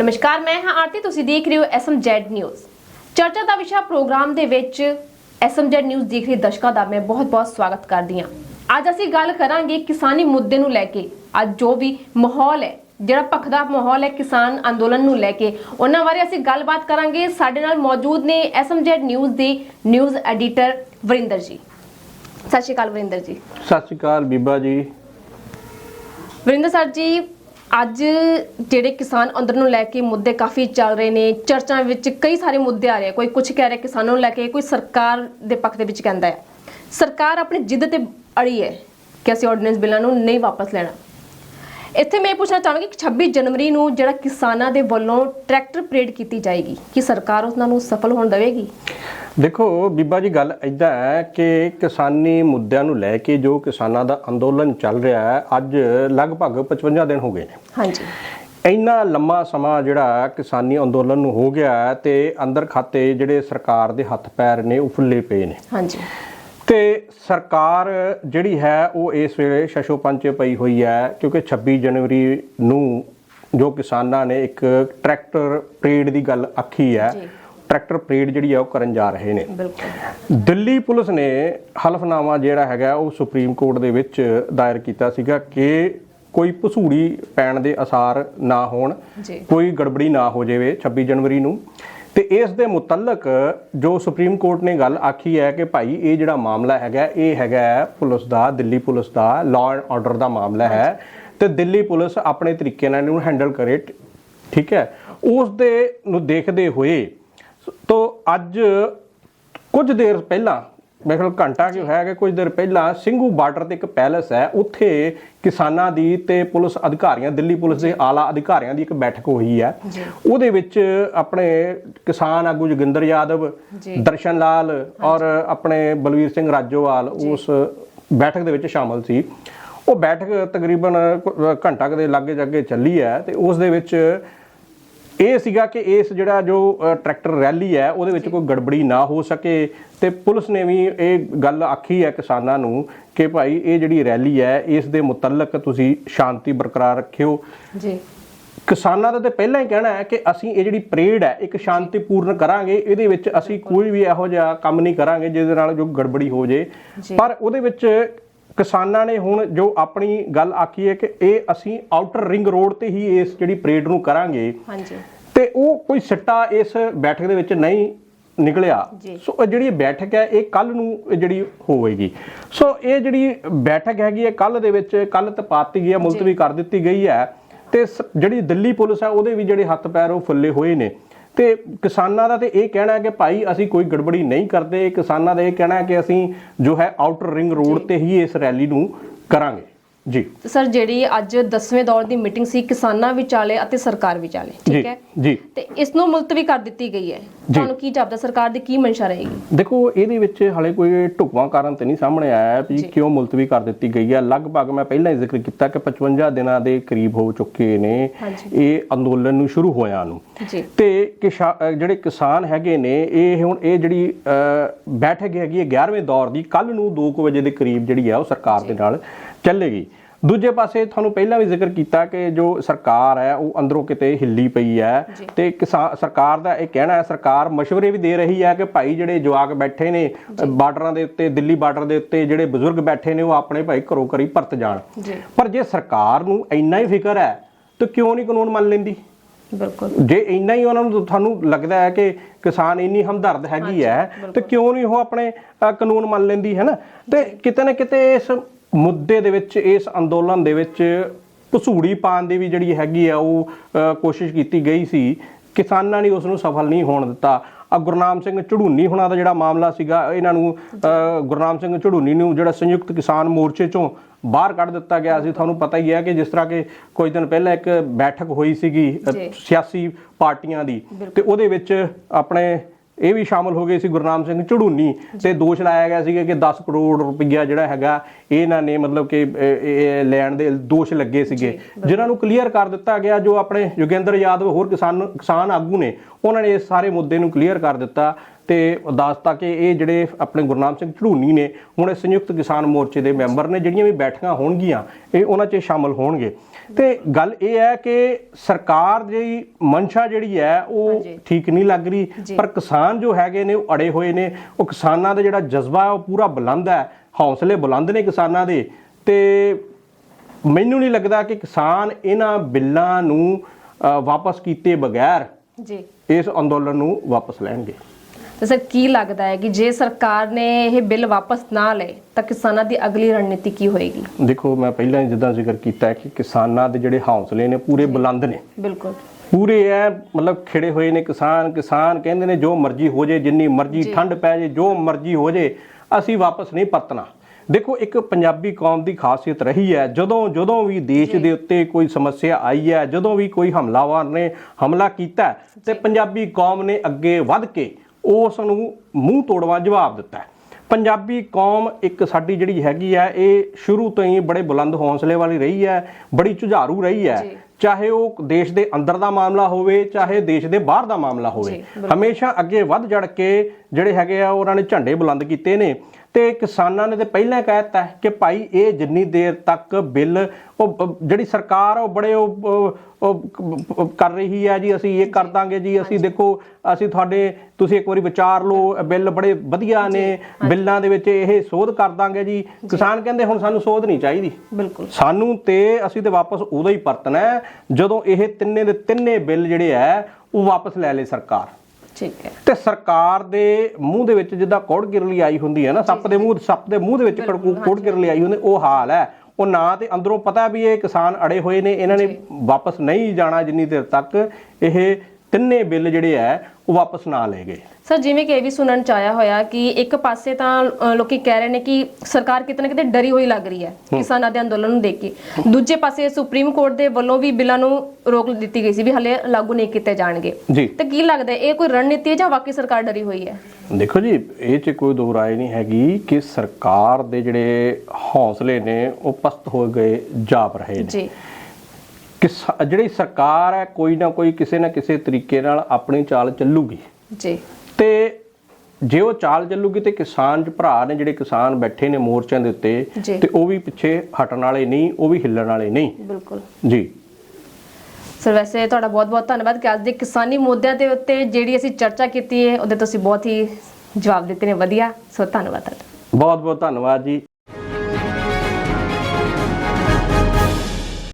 ਨਮਸਕਾਰ ਮੈਂ ਹਾਂ ਆਰਤੀ ਤੁਸੀਂ ਦੇਖ ਰਹੇ ਹੋ ਐਸਐਮਜੈਡ ਨਿਊਜ਼ ਚਰਚਾ ਦਾ ਵਿਸ਼ਾ ਪ੍ਰੋਗਰਾਮ ਦੇ ਵਿੱਚ ਐਸਐਮਜੈਡ ਨਿਊਜ਼ ਦੇਖ ਰਹੇ ਦਰਸ਼ਕਾਂ ਦਾ ਮੈਂ ਬਹੁਤ-ਬਹੁਤ ਸਵਾਗਤ ਕਰਦੀ ਹਾਂ। ਅੱਜ ਅਸੀਂ ਗੱਲ ਕਰਾਂਗੇ ਕਿਸਾਨੀ ਮੁੱਦੇ ਨੂੰ ਲੈ ਕੇ। ਅੱਜ ਜੋ ਵੀ ਮਾਹੌਲ ਹੈ ਜਿਹੜਾ ਭਖਦਾ ਮਾਹੌਲ ਹੈ ਕਿਸਾਨ ਅੰਦੋਲਨ ਨੂੰ ਲੈ ਕੇ ਉਹਨਾਂ ਬਾਰੇ ਅਸੀਂ ਗੱਲਬਾਤ ਕਰਾਂਗੇ। ਸਾਡੇ ਨਾਲ ਮੌਜੂਦ ਨੇ ਐਸਐਮਜੈਡ ਨਿਊਜ਼ ਦੇ ਨਿਊਜ਼ ਐਡੀਟਰ ਵਰਿੰਦਰ ਜੀ। ਸਤਿ ਸ਼੍ਰੀ ਅਕਾਲ ਵਰਿੰਦਰ ਜੀ। ਸਤਿ ਸ਼੍ਰੀ ਅਕਾਲ ਬੀਬਾ ਜੀ। ਵਰਿੰਦਰ ਸਰ ਜੀ ਅੱਜ ਜਿਹੜੇ ਕਿਸਾਨ ਅੰਦਰ ਨੂੰ ਲੈ ਕੇ ਮੁੱਦੇ ਕਾਫੀ ਚੱਲ ਰਹੇ ਨੇ, ਚਰਚਾ ਵਿੱਚ ਕਈ ਸਾਰੇ ਮੁੱਦੇ ਆ ਰਹੇ ਕੋਈ ਕੁਝ ਕਹਿ ਰਿਹਾ ਕਿਸਾਨਾਂ ਨੂੰ ਲੈ ਕੇ, ਕੋਈ ਸਰਕਾਰ ਦੇ ਪੱਖ ਦੇ ਵਿੱਚ ਕਹਿੰਦਾ ਹੈ। ਸਰਕਾਰ ਆਪਣੀ ਜਿੱਦ ਤੇ ਅੜੀ ਹੈ ਕਿ ਅਸੀਂ ਆਰਡੀਨੈਂਸ ਬਿੱਲਾਂ ਨੂੰ ਨਹੀਂ ਵਾਪਸ ਲੈਣਾ। ਇੱਥੇ ਮੈਂ ਇਹ ਪੁੱਛਣਾ ਚਾਹਾਂਗੀ ਕਿ 26 ਜਨਵਰੀ ਨੂੰ ਜਿਹੜਾ ਕਿਸਾਨਾਂ ਦੇ ਵੱਲੋਂ ਟਰੈਕਟਰ ਪਰੇਡ ਕੀਤੀ ਜਾਏਗੀ, ਕਿ ਸਰਕਾਰ ਉਹਨਾਂ ਨੂੰ ਸਫਲ ਹੋਣ ਦੇਵੇਗੀ? ਦੇਖੋ ਬੀਬਾ ਜੀ ਗੱਲ ਇਦਾਂ ਹੈ ਕਿ ਕਿਸਾਨੀ ਮੁੱਦਿਆਂ ਨੂੰ ਲੈ ਕੇ ਜੋ ਕਿਸਾਨਾਂ ਦਾ ਅੰਦੋਲਨ ਚੱਲ ਰਿਹਾ ਹੈ ਅੱਜ ਲਗਭਗ 55 ਦਿਨ ਹੋ ਗਏ ਨੇ। ਹਾਂਜੀ। ਇੰਨਾ ਲੰਮਾ ਸਮਾਂ ਜਿਹੜਾ ਕਿਸਾਨੀ ਅੰਦੋਲਨ ਨੂੰ ਹੋ ਗਿਆ ਤੇ ਅੰਦਰ ਖਾਤੇ ਜਿਹੜੇ ਸਰਕਾਰ ਦੇ ਹੱਥ ਪੈਰ ਨੇ ਉਹ ਫੁੱਲੇ ਪਏ ਨੇ। ਹਾਂਜੀ। ਤੇ ਸਰਕਾਰ ਜਿਹੜੀ ਹੈ ਉਹ ਇਸ ਵੇਲੇ ਸ਼ਸ਼ੋ ਪੰਚੇ ਪਈ ਹੋਈ ਹੈ ਕਿਉਂਕਿ 26 ਜਨਵਰੀ ਨੂੰ ਜੋ ਕਿਸਾਨਾਂ ਨੇ ਇੱਕ ਟਰੈਕਟਰ ਪਰੇਡ ਦੀ ਗੱਲ ਆਖੀ ਹੈ ਜੀ। ਟਰੈਕਟਰ ਪਰੇਡ ਜਿਹੜੀ ਹੈ ਉਹ ਕਰਨ ਜਾ ਰਹੇ ਨੇ। ਬਿਲਕੁਲ। ਦਿੱਲੀ ਪੁਲਿਸ ਨੇ ਹਲਫਨਾਮਾ ਜਿਹੜਾ ਹੈਗਾ ਉਹ ਸੁਪਰੀਮ ਕੋਰਟ ਦੇ ਵਿੱਚ ਦਾਇਰ ਕੀਤਾ ਸੀਗਾ ਕਿ ਕੋਈ ਭਸੂੜੀ ਪੈਣ ਦੇ ਅਸਾਰ ਨਾ ਹੋਣ ਕੋਈ ਗੜਬੜੀ ਨਾ ਹੋ ਜਾਵੇ 26 ਜਨਵਰੀ ਨੂੰ। ਤੇ ਇਸ ਦੇ ਮੁਤਲਕ ਜੋ ਸੁਪਰੀਮ ਕੋਰਟ ਨੇ ਗੱਲ ਆਖੀ ਹੈ ਕਿ ਭਾਈ ਇਹ ਜਿਹੜਾ ਮਾਮਲਾ ਹੈਗਾ ਇਹ ਹੈਗਾ ਪੁਲਿਸ ਦਾ ਦਿੱਲੀ ਪੁਲਿਸ ਦਾ ਲਾਅ ਐਂਡ ਆਰਡਰ ਦਾ ਮਾਮਲਾ ਹੈ। ਤੇ ਦਿੱਲੀ ਪੁਲਿਸ ਆਪਣੇ ਤਰੀਕੇ ਨਾਲ ਇਹਨੂੰ ਹੈਂਡਲ ਕਰੇ ਠੀਕ ਹੈ। ਉਸ ਦੇ ਨੂੰ ਦੇਖਦੇ ਹੋਏ ਤੋਂ ਅੱਜ ਕੁਝ ਦੇਰ ਪਹਿਲਾਂ ਮੇਰੇ ਖਿਆਲ ਘੰਟਾ ਕਿ ਹੋਇਆ ਕਿ ਕੁਝ ਦੇਰ ਪਹਿਲਾਂ ਸਿੰਘੂ ਬਾਰਡਰ ਤੇ ਇੱਕ ਪੈਲਸ ਹੈ ਉੱਥੇ ਕਿਸਾਨਾਂ ਦੀ ਤੇ ਪੁਲਿਸ ਅਧਿਕਾਰੀਆਂ ਦਿੱਲੀ ਪੁਲਿਸ ਦੇ ਆਲਾ ਅਧਿਕਾਰੀਆਂ ਦੀ ਇੱਕ ਬੈਠਕ ਹੋਈ ਹੈ। ਉਹਦੇ ਵਿੱਚ ਆਪਣੇ ਕਿਸਾਨ ਆਗੂ ਜੋਗਿੰਦਰ ਯਾਦਵ। ਦਰਸ਼ਨ ਲਾਲ ਔਰ ਆਪਣੇ ਬਲਵੀਰ ਸਿੰਘ ਰਾਜੋਵਾਲ ਉਸ ਬੈਠਕ ਦੇ ਵਿੱਚ ਸ਼ਾਮਲ ਸੀ। ਉਹ ਬੈਠਕ ਤਕਰੀਬਨ ਘੰਟਾ ਕੁ ਦੇ ਲਾਗੇ ਜਾਗੇ ਚੱਲੀ ਹੈ ਤੇ ਉਸ ਦੇ ਵਿੱਚ ਇਹ ਸੀਗਾ ਕਿ ਇਸ ਜਿਹੜਾ ਜੋ ਟਰੈਕਟਰ ਰੈਲੀ ਹੈ ਉਹਦੇ ਵਿੱਚ ਕੋਈ ਗੜਬੜੀ ਨਾ ਹੋ ਸਕੇ। ਤੇ ਪੁਲਿਸ ਨੇ ਵੀ ਇਹ ਗੱਲ ਆਖੀ ਹੈ ਕਿਸਾਨਾਂ ਨੂੰ ਕਿ ਭਾਈ ਇਹ ਜਿਹੜੀ ਰੈਲੀ ਹੈ ਇਸ ਦੇ ਮੁਤਲਕ ਤੁਸੀਂ ਸ਼ਾਂਤੀ ਬਰਕਰਾਰ ਰੱਖਿਓ। ਜੀ। ਕਿਸਾਨਾਂ ਦਾ ਤੇ ਪਹਿਲਾਂ ਹੀ ਕਹਿਣਾ ਹੈ ਕਿ ਅਸੀਂ ਇਹ ਜਿਹੜੀ ਪਰੇਡ ਹੈ ਇੱਕ ਸ਼ਾਂਤੀਪੂਰਨ ਕਰਾਂਗੇ। ਇਹਦੇ ਵਿੱਚ ਅਸੀਂ ਕੋਈ ਵੀ ਇਹੋ ਜਿਹਾ ਕੰਮ ਨਹੀਂ ਕਰਾਂਗੇ ਜਿਹਦੇ ਨਾਲ ਜੋ ਗੜਬੜੀ ਹੋ ਜੀ। ਪਰ ਉਹਦੇ ਵਿੱਚ ਕਿਸਾਨਾਂ ਨੇ ਹੁਣ ਜੋ ਆਪਣੀ ਗੱਲ ਆਖੀ ਹੈ ਕਿ ਇਹ ਅਸੀਂ ਆਊਟਰ ਰਿੰਗ ਰੋਡ ਤੇ ਹੀ ਇਸ ਜਿਹੜੀ ਪਰੇਡ ਨੂੰ ਕਰਾਂਗੇ। ਹਾਂਜੀ। ਤੇ ਉਹ ਕੋਈ ਸਿੱਟਾ ਇਸ ਬੈਠਕ ਦੇ ਵਿੱਚ ਨਹੀਂ ਨਿਕਲਿਆ। ਸੋ ਇਹ ਜਿਹੜੀ ਬੈਠਕ ਹੈ ਇਹ ਕੱਲ ਨੂੰ ਜਿਹੜੀ ਹੋਵੇਗੀ। ਸੋ ਇਹ ਜਿਹੜੀ ਬੈਠਕ ਹੈਗੀ ਹੈ ਕੱਲ ਦੇ ਵਿੱਚ ਕੱਲ ਤਪਾਤੀ ਗਈ ਹੈ ਮੁਲਤਵੀ ਕਰ ਦਿੱਤੀ ਗਈ ਹੈ। ਤੇ ਜਿਹੜੀ ਦਿੱਲੀ ਪੁਲਿਸ ਹੈ ਉਹਦੇ ਵੀ ਜਿਹੜੇ ਹੱਥ ਪੈਰ ਉਹ ਫੁੱਲੇ ਹੋਏ ਨੇ। ਤੇ ਕਿਸਾਨਾਂ ਦਾ ਤੇ ਇਹ ਕਹਿਣਾ ਹੈ ਕਿ ਭਾਈ ਅਸੀਂ ਕੋਈ ਗੜਬੜੀ ਨਹੀਂ ਕਰਦੇ ਕਿਸਾਨਾਂ ਦਾ ਇਹ ਕਹਿਣਾ ਹੈ ਕਿ ਅਸੀਂ ਜੋ ਹੈ ਆਊਟਰ ਰਿੰਗ ਰੋਡ ਤੇ ਹੀ ਇਸ ਰੈਲੀ ਨੂੰ ਕਰਾਂਗੇ। ਜੀ। ਤੇ ਸਰ ਜਿਹੜੀ ਅੱਜ 10ਵੇਂ ਦੌਰ ਦੀ ਮੀਟਿੰਗ ਸੀ ਕਿਸਾਨਾਂ ਵਿਚਾਲੇ ਅਤੇ ਸਰਕਾਰ ਵਿਚਾਲੇ ਠੀਕ ਹੈ? ਜੀ। ਤੇ ਇਸ ਨੂੰ ਮੁਲਤਵੀ ਕਰ ਦਿੱਤੀ ਗਈ ਹੈ। ਤੁਹਾਨੂੰ ਕੀ ਜਾਪਦਾ ਸਰਕਾਰ ਦੀ ਕੀ ਮਨਸ਼ਾ ਰਹੇਗੀ? ਦੇਖੋ ਇਹਦੇ ਵਿੱਚ ਹਲੇ ਕੋਈ ਢੁਕਵਾਂ ਕਾਰਨ ਤੇ ਨਹੀਂ ਸਾਹਮਣੇ ਆਇਆ ਵੀ। ਕਿਉਂ ਮੁਲਤਵੀ ਕਰ ਦਿੱਤੀ ਗਈ ਹੈ। ਲਗਭਗ ਮੈਂ ਪਹਿਲਾਂ ਹੀ ਜ਼ਿਕਰ ਕੀਤਾ ਕਿ 55 ਦਿਨਾਂ ਦੇ ਕਰੀਬ ਹੋ ਚੁੱਕੇ ਨੇ। ਇਹ ਅੰਦੋਲਨ ਨੂੰ ਸ਼ੁਰੂ ਹੋਇਆ ਨੂੰ। ਜੀ। ਤੇ ਜਿਹੜੇ ਕਿਸਾਨ ਹੈਗੇ ਨੇ ਇਹ ਹੁਣ ਇਹ ਜਿਹੜੀ ਬੈਠਕ ਹੈਗੀ ਹੈ 11ਵੇਂ ਦੌਰ ਦੀ ਕੱਲ ਨੂੰ 2 ਵਜੇ ਦੇ ਕਰੀਬ ਜਿਹੜੀ ਹੈ ਉਹ ਸਰਕਾਰ ਦੇ ਨਾਲ ਚੱਲੇਗੀ। ਦੂਜੇ ਪਾਸੇ ਤੁਹਾਨੂੰ ਪਹਿਲਾਂ ਵੀ ਜ਼ਿਕਰ ਕੀਤਾ ਕਿ ਜੋ ਸਰਕਾਰ ਹੈ ਉਹ ਅੰਦਰੋਂ ਕਿਤੇ ਹਿੱਲੀ ਪਈ ਹੈ। ਤੇ ਸਰਕਾਰ ਦਾ ਇਹ ਕਹਿਣਾ ਹੈ ਸਰਕਾਰ مشਵਰੇ ਵੀ ਦੇ ਰਹੀ ਹੈ ਕਿ ਭਾਈ ਜਿਹੜੇ ਜਵਾਕ ਬੈਠੇ ਨੇ ਬਾਰਡਰਾਂ ਦੇ ਉੱਤੇ ਦਿੱਲੀ ਬਾਰਡਰ ਦੇ ਉੱਤੇ ਜਿਹੜੇ ਬਜ਼ੁਰਗ ਬੈਠੇ ਨੇ ਉਹ ਆਪਣੇ ਭਾਈ ਘਰੋਂ ਘਰੀ ਪਰਤ ਜਾਣ। ਪਰ ਜੇ ਸਰਕਾਰ ਨੂੰ ਇੰਨਾ ਹੀ ਫਿਕਰ ਹੈ ਤਾਂ ਕਿਉਂ ਨਹੀਂ ਕਾਨੂੰਨ ਮੰਨ ਲੈਂਦੀ? ਬਿਲਕੁਲ। ਜੇ ਇੰਨਾ ਹੀ ਉਹਨਾਂ ਨੂੰ ਤੁਹਾਨੂੰ ਲੱਗਦਾ ਹੈ ਕਿ ਕਿਸਾਨ ਇੰਨੀ ਹਮਦਰਦ ਹੈਗੀ ਹੈ ਤੇ ਕਿਉਂ ਨਹੀਂ ਉਹ ਆਪਣੇ ਕਾਨੂੰਨ ਮੰਨ ਲੈਂਦੀ ਹੈ ਨਾ? ਤੇ ਕਿਤੇ ਨਾ ਕਿਤੇ ਇਸ ਮੁੱਦੇ ਦੇ ਵਿੱਚ ਇਸ ਅੰਦੋਲਨ ਦੇ ਵਿੱਚ ਭਸੂੜੀ ਪਾਉਣ ਦੀ ਵੀ ਜਿਹੜੀ ਹੈਗੀ ਆ ਉਹ ਕੋਸ਼ਿਸ਼ ਕੀਤੀ ਗਈ ਸੀ। ਕਿਸਾਨਾਂ ਨੇ ਉਸ ਨੂੰ ਸਫਲ ਨਹੀਂ ਹੋਣ ਦਿੱਤਾ। ਆ ਗੁਰਨਾਮ ਸਿੰਘ ਝੜੂਨੀ ਹੁਣਾਂ ਦਾ ਜਿਹੜਾ ਮਾਮਲਾ ਸੀਗਾ ਇਹਨਾਂ ਨੂੰ ਗੁਰਨਾਮ ਸਿੰਘ ਝੜੂਨੀ ਨੂੰ ਜਿਹੜਾ ਸੰਯੁਕਤ ਕਿਸਾਨ ਮੋਰਚੇ ਚੋਂ ਬਾਹਰ ਕੱਢ ਦਿੱਤਾ ਗਿਆ ਸੀ। ਤੁਹਾਨੂੰ ਪਤਾ ਹੀ ਹੈ ਕਿ ਜਿਸ ਤਰ੍ਹਾਂ ਕਿ ਕੁਝ ਦਿਨ ਪਹਿਲਾਂ ਇੱਕ ਬੈਠਕ ਹੋਈ ਸੀਗੀ। ਸਿਆਸੀ ਪਾਰਟੀਆਂ ਦੀ। ਤੇ ਉਹਦੇ ਵਿੱਚ ਆਪਣੇ ਇਹ ਵੀ ਸ਼ਾਮਲ ਹੋ ਗਏ ਸੀ ਗੁਰਨਾਮ ਸਿੰਘ ਝੜੂਨੀ ਤੇ ਦੋਸ਼ ਲਾਇਆ ਗਿਆ ਸੀਗਾ ਕਿ 10 ਕਰੋੜ ਰੁਪਈਆ ਜਿਹੜਾ ਹੈਗਾ ਇਹਨਾਂ ਨੇ ਮਤਲਬ ਕਿ ਲੈਣ ਦੇ ਦੋਸ਼ ਲੱਗੇ ਸੀਗੇ। ਜਿਨ੍ਹਾਂ ਨੂੰ ਕਲੀਅਰ ਕਰ ਦਿੱਤਾ ਗਿਆ ਜੋ ਆਪਣੇ ਯੋਗੇਂਦਰ ਯਾਦਵ ਹੋਰ ਕਿਸਾਨ ਕਿਸਾਨ ਆਗੂ ਨੇ ਉਹਨਾਂ ਨੇ ਇਸ ਸਾਰੇ ਮੁੱਦੇ ਨੂੰ ਕਲੀਅਰ ਕਰ ਦਿੱਤਾ। ਤੇ ਦੱਸਤਾ ਕਿ ਇਹ ਜਿਹੜੇ ਆਪਣੇ ਗੁਰਨਾਮ ਸਿੰਘ ਝੜੂਨੀ ਨੇ ਹੁਣ ਇਹ ਸੰਯੁਕਤ ਕਿਸਾਨ ਮੋਰਚੇ ਦੇ ਮੈਂਬਰ ਨੇ ਜਿਹੜੀਆਂ ਵੀ ਬੈਠਕਾਂ ਹੋਣਗੀਆਂ ਇਹ ਉਹਨਾਂ 'ਚ ਸ਼ਾਮਲ ਹੋਣਗੇ। ਤੇ ਗੱਲ ਇਹ ਹੈ ਕਿ ਸਰਕਾਰ ਦੀ ਮਨਸ਼ਾ ਜਿਹੜੀ ਹੈ ਉਹ। ਠੀਕ ਨਹੀਂ ਲੱਗ ਰਹੀ। ਪਰ ਕਿਸਾਨ ਜੋ ਹੈਗੇ ਨੇ ਉਹ ਅੜੇ ਹੋਏ ਨੇ। ਉਹ ਕਿਸਾਨਾਂ ਦਾ ਜਿਹੜਾ ਜਜ਼ਬਾ ਉਹ ਪੂਰਾ ਬੁਲੰਦ ਹੈ। ਹੌਸਲੇ ਬੁਲੰਦ ਨੇ ਕਿਸਾਨਾਂ ਦੇ। ਤੇ ਮੈਨੂੰ ਨਹੀਂ ਲੱਗਦਾ ਕਿ ਕਿਸਾਨ ਇਹਨਾਂ ਬਿੱਲਾਂ ਨੂੰ ਵਾਪਸ ਕੀਤੇ ਬਗੈਰ ਜੀ। ਇਸ ਅੰਦੋਲਨ ਨੂੰ ਵਾਪਸ ਲੈਣਗੇ। ਤੇ ਸਰ ਕੀ ਲੱਗਦਾ ਹੈ ਕਿ ਜੇ ਸਰਕਾਰ ਨੇ ਇਹ ਬਿੱਲ ਵਾਪਸ ਨਾ ਲਏ ਤਾਂ ਕਿਸਾਨਾਂ ਦੀ ਅਗਲੀ ਰਣਨੀਤੀ ਕੀ ਹੋਏਗੀ? ਦੇਖੋ ਮੈਂ ਪਹਿਲਾਂ ਹੀ ਜਿੱਦਾਂ ਜ਼ਿਕਰ ਕੀਤਾ ਹੈ ਕਿ ਕਿਸਾਨਾਂ ਦੇ ਜਿਹੜੇ ਹੌਸਲੇ ਨੇ ਪੂਰੇ ਬੁਲੰਦ ਨੇ। ਬਿਲਕੁਲ। ਪੂਰੇ ਐ ਮਤਲਬ ਖਿੜੇ ਹੋਏ ਨੇ ਕਿਸਾਨ ਕਿਸਾਨ ਕਹਿੰਦੇ ਨੇ ਜੋ ਮਰਜ਼ੀ ਹੋ ਜੇ ਜਿੰਨੀ ਮਰਜ਼ੀ ਠੰਡ ਪੈ ਜੇ ਜੋ ਮਰਜ਼ੀ ਹੋ ਜੇ ਅਸੀਂ ਵਾਪਸ ਨਹੀਂ ਪਰਤਣਾ। ਦੇਖੋ ਇੱਕ ਪੰਜਾਬੀ ਕੌਮ ਦੀ ਖਾਸੀਅਤ ਰਹੀ ਹੈ ਜਦੋਂ ਜਦੋਂ ਵੀ ਦੇਸ਼ ਦੇ ਉੱਤੇ ਕੋਈ ਸਮੱਸਿਆ ਆਈ ਹੈ ਜਦੋਂ ਵੀ ਕੋਈ ਹਮਲਾਵਰ ਨੇ ਹਮਲਾ ਕੀਤਾ ਤੇ ਪੰਜਾਬੀ ਕੌਮ ਨੇ ਅੱਗੇ ਵੱਧ ਕੇ ਉਸ ਨੂੰ ਮੂੰਹ ਤੋੜਵਾ ਜਵਾਬ ਦਿੱਤਾ ਹੈ ਪੰਜਾਬੀ ਕੌਮ ਇੱਕ ਸਾਡੀ ਜਿਹੜੀ ਹੈਗੀ ਹੈ ਇਹ ਸ਼ੁਰੂ ਤੋਂ ਹੀ ਬੜੇ ਬੁਲੰਦ ਹੌਸਲੇ ਵਾਲੀ ਰਹੀ ਹੈ ਬੜੀ ਝੁਝਾਰੂ ਰਹੀ ਹੈ। ਚਾਹੇ ਉਹ ਦੇਸ਼ ਦੇ ਅੰਦਰ ਦਾ ਮਾਮਲਾ ਹੋਵੇ ਚਾਹੇ ਦੇਸ਼ ਦੇ ਬਾਹਰ ਦਾ ਮਾਮਲਾ ਹੋਵੇ। ਹਮੇਸ਼ਾ ਅੱਗੇ ਵੱਧ ਜੜ ਕੇ ਜਿਹੜੇ ਹੈਗੇ ਆ ਉਹਨਾਂ ਨੇ ਝੰਡੇ ਬੁਲੰਦ ਕੀਤੇ ਨੇ ਤੇ ਕਿਸਾਨਾਂ ਨੇ ਤੇ ਪਹਿਲਾਂ ਕਹਿ ਦਿੱਤਾ ਕਿ ਭਾਈ ਇਹ ਜਿੰਨੀ ਦੇਰ ਤੱਕ ਬਿੱਲ ਉਹ ਜਿਹੜੀ ਸਰਕਾਰ ਆ, ਉਹ ਬੜੇ ਉਹ ਕਰ ਰਹੀ ਹੈ ਜੀ ਅਸੀਂ ਇਹ ਕਰ ਦਾਂਗੇ ਜੀ ਅਸੀਂ ਦੇਖੋ ਅਸੀਂ ਤੁਹਾਡੇ ਤੁਸੀਂ ਇੱਕ ਵਾਰੀ ਵਿਚਾਰ ਲਓ ਬਿੱਲ ਬੜੇ ਵਧੀਆ ਨੇ ਬਿੱਲਾਂ ਦੇ ਵਿੱਚ ਇਹ ਸੋਧ ਕਰ ਦਾਂਗੇ ਜੀ। ਕਿਸਾਨ ਕਹਿੰਦੇ ਹੁਣ ਸਾਨੂੰ ਸੋਧ ਨਹੀਂ ਚਾਹੀਦੀ। ਬਿਲਕੁਲ। ਸਾਨੂੰ ਤੇ ਅਸੀਂ ਤੇ ਵਾਪਸ ਉਦੋਂ ਹੀ ਪਰਤਣਾ ਜਦੋਂ ਇਹ ਤਿੰਨੇ ਦੇ ਤਿੰਨੇ ਬਿੱਲ ਜਿਹੜੇ ਹੈ ਉਹ ਵਾਪਸ ਲੈ ਲੇ ਸਰਕਾਰ। ਠੀਕ ਹੈ। ਤੇ ਸਰਕਾਰ ਦੇ ਮੂੰਹ ਦੇ ਵਿੱਚ ਜਿੱਦਾਂ ਕੋੜ ਗਿਰਲੀ ਆਈ ਹੁੰਦੀ ਹੈ ਨਾ ਸੱਪ ਦੇ ਮੂੰਹ ਸੱਪ ਦੇ ਮੂੰਹ ਦੇ ਵਿੱਚ ਕੜਕੂ ਕੋੜ ਗਿਰਲੀ ਆਈ ਹੁੰਦੀ ਉਹ ਹਾਲ ਹੈ। ਉਹ ਨਾ ਤੇ ਅੰਦਰੋਂ ਪਤਾ ਵੀ ਇਹ ਕਿਸਾਨ ਅੜੇ ਹੋਏ ਨੇ ਇਹਨਾਂ ਨੇ ਵਾਪਸ ਨਹੀਂ ਜਾਣਾ ਜਿੰਨੀ ਦੇਰ ਤੱਕ। ਇਹ ਤਿੰਨੇ ਬਿੱਲ ਜਿਹੜੇ ਹੈ ਉਹ ਵਾਪਸ ਨਾ ਲਏ ਗਏ। ਸਰ ਜਿਵੇਂ ਕਿ ਇਹ ਵੀ ਸੁਣਨ ਚ ਆਇਆ ਹੋਇਆ ਕਿ ਇੱਕ ਪਾਸੇ ਤਾਂ ਅ, ਲੋਕੀ ਕਹਿ ਰਹੇ ਨੇ ਕਿ ਸਰਕਾਰ ਕਿਤੇ ਨਾ ਕਿਤੇ ਡਰੀ ਹੋਈ ਲੱਗ ਰਹੀ ਹੈ। ਕਿਸਾਨਾਂ ਦੇ ਅੰਦੋਲਨ ਨੂੰ ਦੇਖ ਕੇ। ਦੂਜੇ ਪਾਸੇ ਸੁਪਰੀਮ ਕੋਰਟ ਦੇ ਵੱਲੋਂ ਵੀ ਬਿੱਲਾਂ ਨੂੰ ਰੋਕ ਦਿੱਤੀ ਗਈ ਸੀ ਵੀ ਹਲੇ ਲਾਗੂ ਨਹੀਂ ਕੀਤੇ ਜਾਣਗੇ। ਜੀ। ਤੇ ਕੀ ਲੱਗਦਾ ਹੈ, ਇਹ ਕੋਈ ਰਣਨੀਤੀ ਹੈ ਜਾਂ ਵਾਕਈ ਸਰਕਾਰ ਡਰੀ ਹੋਈ ਹੈ ਦੇਖੋ ਜੀ ਇਹ 'ਚ ਕੋਈ ਦੋ ਰਾਏ ਨਹੀਂ ਹੈਗੀ ਕਿ ਸਰਕਾਰ ਦੇ ਜਿਹੜੇ ਹੌਸਲੇ ਨੇ ਉਹ ਪਸਤ ਹੋ ਗਏ ਜਾਪ ਰਹੇ ਨੇ। ਜੀ। ਕਿ ਜਿਹੜੀ ਸਰਕਾਰ ਹੈ ਕੋਈ ਨਾ ਕੋਈ ਕਿਸੇ ਨਾ ਕਿਸੇ ਤਰੀਕੇ ਨਾਲ ਆਪਣੀ ਚਾਲ ਚੱਲੂਗੀ। ਜੀ। ਤੇ ਜੇ ਉਹ ਚਾਲ ਚੱਲੂਗੀ ਤੇ ਕਿਸਾਨ ਭਰਾ ਨੇ ਜਿਹੜੇ ਕਿਸਾਨ ਬੈਠੇ ਨੇ ਮੋਰਚਿਆਂ ਦੇ ਉੱਤੇ। ਤੇ ਉਹ ਵੀ ਪਿੱਛੇ ਹਟਣ ਵਾਲੇ ਨਹੀਂ ਉਹ ਵੀ ਹਿੱਲਣ ਵਾਲੇ ਨਹੀਂ। ਬਿਲਕੁਲ। ਜੀ। ਸਰ ਵੈਸੇ ਤੁਹਾਡਾ ਬਹੁਤ-ਬਹੁਤ ਧੰਨਵਾਦ ਕਿ ਅੱਜ ਦੇ ਕਿਸਾਨੀ ਮੁੱਦਿਆਂ ਦੇ ਉੱਤੇ ਜਿਹੜੀ ਅਸੀਂ ਚਰਚਾ ਕੀਤੀ ਹੈ ਉਹਦੇ ਤੁਸੀਂ ਬਹੁਤ ਹੀ ਜਵਾਬ ਦਿੱਤੇ ਨੇ ਵਧੀਆ। ਸੋ ਧੰਨਵਾਦ ਤੁਹਾਡਾ। ਬਹੁਤ ਬਹੁਤ ਧੰਨਵਾਦ ਜੀ।